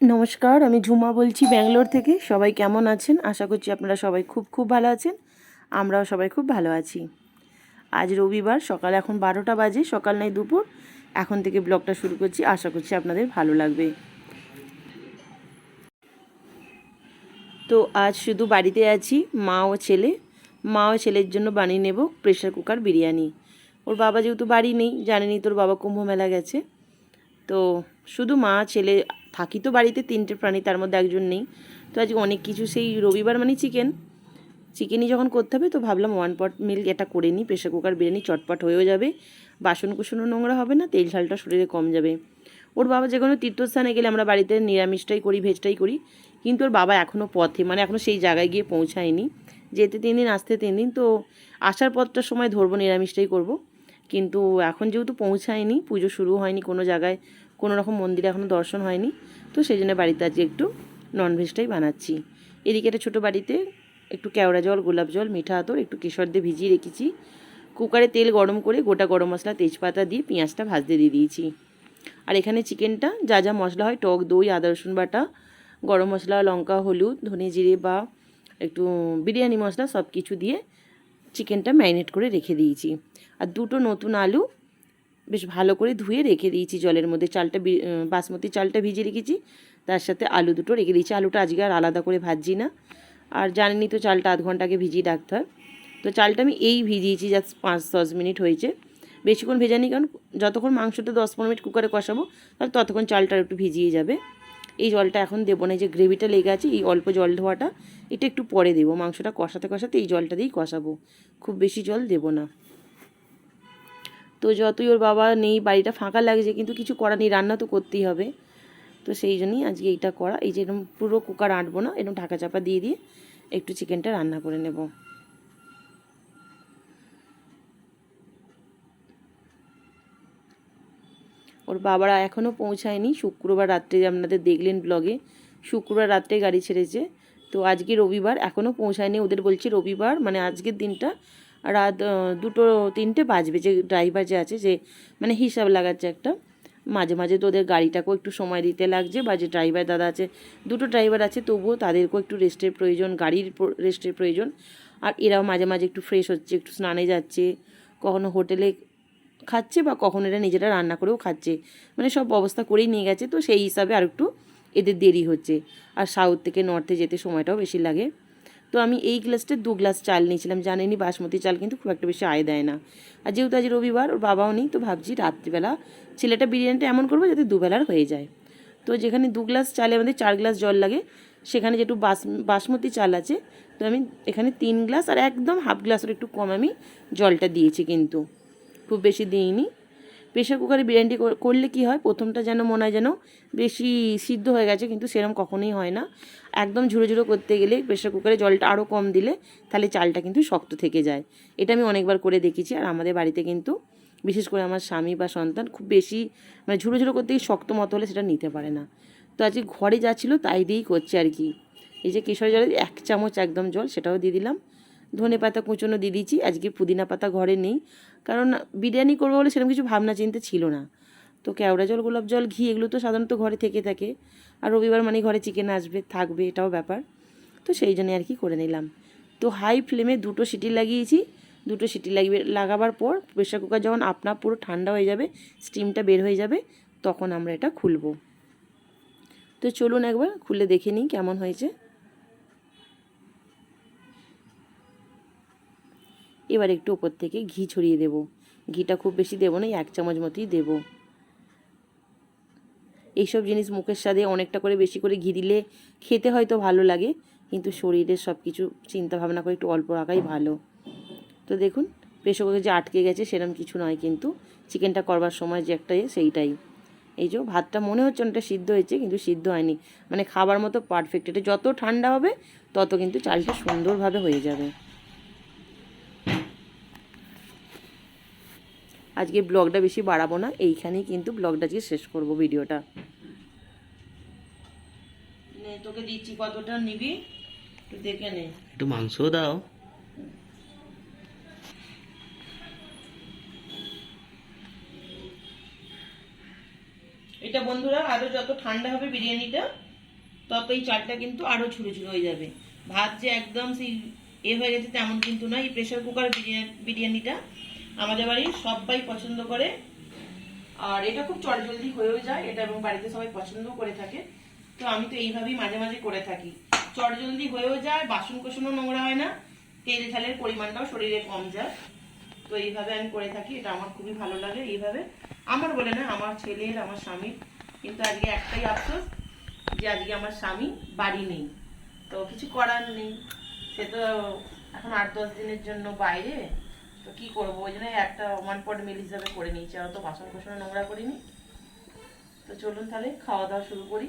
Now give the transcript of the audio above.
নমস্কার, আমি ঝুমা বলছি ব্যাঙ্গালোর থেকে। সবাই কেমন আছেন? আশা করছি আপনারা সবাই খুব খুব ভালো আছেন। আমরাও সবাই খুব ভালো আছি। আজ রবিবার, সকাল এখন বারোটা বাজে, সকাল নাই দুপুর। এখন থেকে ব্লগটা শুরু করছি। আশা করছি আপনাদের ভালো লাগবে। তো আজ শুধু বাড়িতে আছি, মা ও ছেলে। মা ও ছেলের জন্য বানিয়ে নেব প্রেশার কুকার বিরিয়ানি। ওর বাবা যেহেতু বাড়ি নেই জানেনি তোর বাবা কুম্ভ মেলা গেছে। তো শুধু মা, ছেলে, থাকি তো বাড়িতে, তিনটে প্রাণী, তার মধ্যে একজন নেই। তো আজকে অনেক কিছু সেই রবিবার মানে চিকেন চিকেনই যখন করতে হবে, তো ভাবলাম ওয়ান পট মিল এটা করে নিই প্রেশার কুকার বিরিয়ানি চটপট হয়েও যাবে। বাসন কুসনও নোংরা হবে না, তেল ঝালটা শরীরে কম যাবে। ওর বাবা যে কোনো তীর্থস্থানে গেলে আমরা বাড়িতে নিরামিষটাই করি ভেজটাই করি। কিন্তু ওর বাবা এখনও পথে মানে এখনও সেই জায়গায় গিয়ে পৌঁছায়নি। যেতে তিন দিন, আসতে তিন দিন, তো আসার পথটার সময় ধরবো, নিরামিষটাই করব। কিন্তু এখন যেহেতু পৌঁছায়নি, পুজো শুরু হয়নি কোনো জায়গায় কোনো রকম মন্দিরে এখনও দর্শন হয়নি। তো সেই জন্য বাড়িতে আজকে একটু ননভেজটাই বানাচ্ছি। এদিকে একটা ছোটো বাড়িতে একটু কেওড়া জল, গোলাপ জল, মিঠা আতর, একটু কেশর দিয়ে ভিজিয়ে রেখেছি। কুকারে তেল গরম করে গোটা গরম মশলা, তেজপাতা দিয়ে পেঁয়াজটা ভাজতে দিয়ে দিয়েছি। আর এখানে চিকেনটা যা যা মশলা হয়, টক দই, আদা রসুন বাটা, গরম মশলা, লঙ্কা, হলুদ, ধনে জিরে বা একটু বিরিয়ানি মশলা সব কিছু দিয়ে চিকেনটা ম্যারিনেট করে রেখে দিয়েছি। আর দুটো নতুন আলু বেশ ভালো করে ধুয়ে রেখে দিয়েছি জলের মধ্যে। চালটা বাসমতি চালটা ভিজিয়ে রেখেছি। তার সাথে আলু দুটো রেখে দিয়েছি। আলুটা আজকে আর আলাদা করে ভাজছি না। আর জানেনই তো চালটা আধ ঘণ্টা আগে ভিজিয়ে রাখতে হয়। তো চালটা আমি এই ভিজিয়েছি জাস্ট পাঁচ দশ মিনিট হয়েছে। বেশিক্ষণ ভেজানি কারণ যতক্ষণ মাংসটা দশ পনেরো মিনিট কুকারে কষাবো, তাহলে ততক্ষণ চালটা একটু ভিজিয়ে যাবে। এই জলটা এখন দেবো না যে গ্রেভিটা লেগে আছে, এই অল্প জল ধোয়াটা, এটা একটু পরে দেবো। মাংসটা কষাতে কষাতে এই জলটা দিয়েই কষাবো। খুব বেশি জল দেবো না। তো যতই ওর বাবা নেই, বাড়িটা ফাঁকা লাগছে, কিন্তু কিছু করা নেই, রান্না তো করতেই হবে। তো সেই জন্যই আজকে এইটা করা। এই যে এরকম পুরো কুকার আঁটবো না এরকম ঢাকা চাপা দিয়ে দিয়ে একটু চিকেনটা রান্না করে নেব। ওর বাবারা এখনও পৌঁছায়নি, শুক্রবার রাত্রে আপনাদের দেখলেন ব্লগে শুক্রবার রাত্রে গাড়ি ছেড়েছে। তো আজকে রবিবার এখনও পৌঁছায়নি, ওদের বলছে রবিবার মানে আজকের দিনটা রাত দুটো, তিনটে বাজবে যে ড্রাইভার যে আছে, যে মানে হিসাব লাগাচ্ছে একটা। মাঝে মাঝে তো ওদের গাড়িটাকেও একটু সময় দিতে লাগছে বা যে ড্রাইভার দাদা আছে, দুটো ড্রাইভার আছে, তবুও তাদেরকেও একটু রেস্টের প্রয়োজন, গাড়ির রেস্টের প্রয়োজন। আর এরাও মাঝে মাঝে একটু ফ্রেশ হচ্ছে, একটু স্নানে যাচ্ছে, কখনো হোটেলে খাচ্ছে বা কখনো এরা নিজেরা রান্না করেও খাচ্ছে। মানে সব ব্যবস্থা করেই নিয়ে গেছে, তো সেই হিসাবে আর একটু এদের দেরি হচ্ছে। আর সাউথ থেকে নর্থে যেতে সময়টাও বেশি লাগে। তো আমি এই গ্লাসটা দু গ্লাস চাল নিয়েছিলাম। জানেনি বাসমতি চাল কিন্তু খুব একটা বেশি আয় দেয় না। আর যেহেতু আজ রবিবার, ওর বাবাও নেই, তো ভাবছি রাত্রিবেলা ছেলেটা বিরিয়ানিটা এমন করব যাতে দুবেলার হয়ে যায়। তো যেখানে দু গ্লাস চালে আমাদের চার গ্লাস জল লাগে, সেখানে যেটু বাস বাসমতি চাল আছে, তো আমি এখানে তিন গ্লাস আর একদম হাফ গ্লাসের একটু কম আমি জলটা দিয়েছি কিন্তু। খুব বেশি দিইনি। প্রেশার কুকারে বিরিয়ানিটি করলে কি হয়? প্রথমটা যেন মনে হয় যেন বেশি সিদ্ধ হয়ে গেছে, কিন্তু সেরকম কখনোই হয় না। একদম ঝুড়ো ঝুড়ো করতে গেলে প্রেশার কুকারে জলটা আরও কম দিলে তাহলে চালটা কিন্তু শক্ত থেকে যায়। এটা আমি অনেকবার করে দেখেছি, আর আমাদের বাড়িতে কিন্তু বিশেষ করে আমার স্বামী বা সন্তান খুব বেশি মানে ঝুড়ো ঝুড়ো করতে গিয়ে শক্ত মতো হলে সেটা নিতে পারে না। তো আজকে ঘরে যা ছিল তাই দিয়েই করছে আর কি। এই যে কেশর জলে এক চামচ একদম জল সেটাও দিয়ে দিলাম। ধনে পাতা কুচনো দিয়ে দিয়েছি। আজকে পুদিনা পাতা ঘরে নেই। কারণ বিরিয়ানি করব বলে সেরকম কিছু ভাবনা চিন্তা ছিল না। তো কেওড়া জল, গোলাপ জল, ঘি এগুলো তো সাধারণত ঘরে থেকে থাকে। আর রবিবার মানে ঘরে চিকেন আসবে, থাকবে, এটাও ব্যাপার। তো সেই জন্যে আর কি করে নিলাম। তো হাই ফ্লেমে দুটো সিটি লাগিয়েছি। দুটো সিটি লাগিয়ে লাগাবার পর প্রেশার কুকার যখন আপনা পুরো ঠান্ডা হয়ে যাবে স্টিমটা বের হয়ে যাবে, তখন আমরা এটা খুলবো। তো চলুন একবার খুলে দেখে নিই কেমন হয়েছে। এবার একটু ওপর থেকে ঘি ছড়িয়ে দেব। ঘিটা খুব বেশি দেবো না এক চামচ মতোই দেবো। এইসব জিনিস মুখের স্বাদে অনেকটা করে বেশি করে ঘি দিলে খেতে হয়তো ভালো লাগে, কিন্তু শরীরের সব কিছু চিন্তা ভাবনা করে একটু অল্প রাখাই ভালো। তো দেখুন, প্রেশার কুকারে যে আটকে গেছে সেরকম কিছু নয় কিন্তু, চিকেনটা করবার সময় যে একটা সেইটাই। এই যে ভাতটা মনে হচ্ছে অনেকটা সিদ্ধ হয়েছে, কিন্তু সিদ্ধ হয়নি। মানে খাবার মতো পারফেক্ট এটা যত ঠান্ডা হবে, তত কিন্তু চালটা সুন্দরভাবে হয়ে যাবে। আজকে ব্লগটা বেশি বাড়াবো না এইখানেই কিন্তু ব্লগটা আজকে শেষ করব ভিডিওটা। তোকে দিচ্ছি কতটা নিবি? একটু দেখে নে। একটু মাংসও দাও। এটা বন্ধুরা আরও যত ঠান্ডা হবে বিরিয়ানিটা তত এই চালটা কিন্তু আরও ঝুড়ো ঝুড়ো হয়ে যাবে। ভাত যে একদম সেই এ হয়ে গেছে তেমন কিন্তু নয় এই প্রেশার কুকার বিরিয়ানি বিরিয়ানিটা। আমাদের বাড়ির সবাই পছন্দ করে। আর এটা খুব চটজলদি হয়েও যায়, এটা এবং বাড়িতে সবাই পছন্দও করে থাকে। তো আমি তো এইভাবেই মাঝে মাঝে করে থাকি। চটজলদি হয়েও যায় বাসন কোসনও নোংরা হয় না, তেল ঝালের পরিমাণটাও শরীরে কম যায়। তো এইভাবে আমি করে থাকি, এটা আমার খুবই ভালো লাগে এইভাবে। আমার বলে না, আমার ছেলের আমার স্বামীর কিন্তু আজকে একটাই আফসোস যে আজকে আমার স্বামী বাড়ি নেই। তো কিছু করার নেই। সে তো এখন আট দশ দিনের জন্য বাইরে। তো কি করব? ওই জন্য একটা ওয়ান পট মিল হিসাবে করে নিয়েছি। আর তো বাসন কোসন নোংরা করিনি। তো চলুন তাহলে খাওয়া দাওয়া শুরু করি।